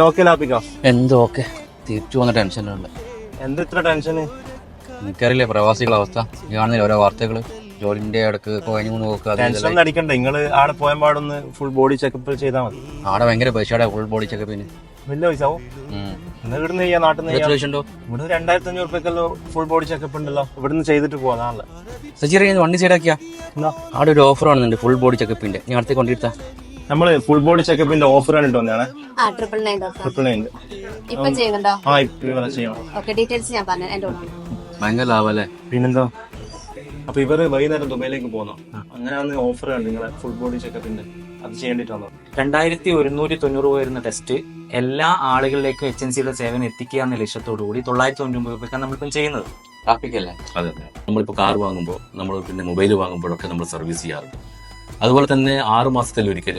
ലോക്കലാപ്പിക്കോ എന്തോ ഓക്കെ തിരിച്ചു വന്ന ടെൻഷനുണ്ട് എന്ത് ഇത്ര ടെൻഷന്? എനിക്കറിയില്ലേ പ്രവാസികളുടെ അവസ്ഥ. ഈ കാണുന്നില്ല ഓരോ വാർത്തകൾ ജോലിന്റെ അടുക്ക് കോയിന് മൂന്ന് നോക്കുക ടെൻഷൻ അടിക്കണ്ട. നിങ്ങൾ ആടെ പോയാൻ പാടൊന്ന് ഫുൾ ബോഡി ചെക്കപ്പ് ചെയ്താൽ മതി. ആടെ ഭയങ്കര പൈസയുടെ ഫുൾ ബോഡി ചെക്കപ്പിന് വലിയ പൈസ ആവും എന്നാ ഇവിടുന്ന് ചെയ്യാം നാട്ടിൽ നിന്ന് ഇവിടെ രണ്ടായിരത്തി അഞ്ഞൂറ് റുപ്യക്കല്ലോ ഫുൾ ബോഡി ചെക്കപ്പ് ഉണ്ടല്ലോ. ഇവിടുന്ന് ചെയ്തിട്ട് പോവാന്നാണല്ലോ സജീറി വണ്ടി സൈഡാക്കിയാ ആടെ ഒരു ഓഫർ ആണ് ഫുൾ ബോഡി ചെക്കപ്പിന്റെ ഞാൻ അടുത്തേക്ക് കൊണ്ടിരുത്താ നമ്മൾ ഫുൾ ബോഡി ചെക്കപ്പിന്റെ ഓഫർ കണ്ടിട്ട് വന്നതാണ്. ആ triple nine doctor triple nine ഇപ്പൊ ചെയ്യുന്നുണ്ടോ? ആ ഇപ്പൊ ഇവിടെ ചെയ്യണം. ഓക്കെ ഡീറ്റെയിൽസ് ഞാൻ പറഞ്ഞു എന്റെ കൂടെ ഭയങ്കര ലാഭല്ലേ? പിന്നെന്താ? അപ്പൊ ഇവർ വൈകുന്നേരം ദുബൈയിലേക്ക് പോകുന്നു? അങ്ങനെയാണ് ഓഫർ കണ്ടു നിങ്ങളെ ഫുൾ ബോഡി ചെക്കപ്പിന്റെ അത് ചെയ്യേണ്ടിട്ട് വന്നു? രണ്ടായിരത്തി ഒരുന്നൂറ്റി തൊണ്ണൂറ് വരുന്ന ടെസ്റ്റ് എല്ലാ ആളുകളിലേക്കും എച്ച് എൻ സിയുടെ സേവനം എത്തിക്കുക എന്ന ലക്ഷ്യത്തോടു കൂടി തൊള്ളായിരത്തി തൊണ്ണൂറ്റി രൂപയ്ക്കാണ് നമ്മളിപ്പം ചെയ്യുന്നത്. ട്രാഫിക്കല്ലേ അതെ അതെ. നമ്മളിപ്പോൾ കാർ വാങ്ങുമ്പോൾ നമ്മൾ പിന്നെ മൊബൈൽ വാങ്ങുമ്പോഴൊക്കെ നമ്മൾ സർവീസ് ചെയ്യാറുണ്ട്. അതുപോലെ തന്നെ ആറ് മാസത്തിൽ ഒരിക്കൽ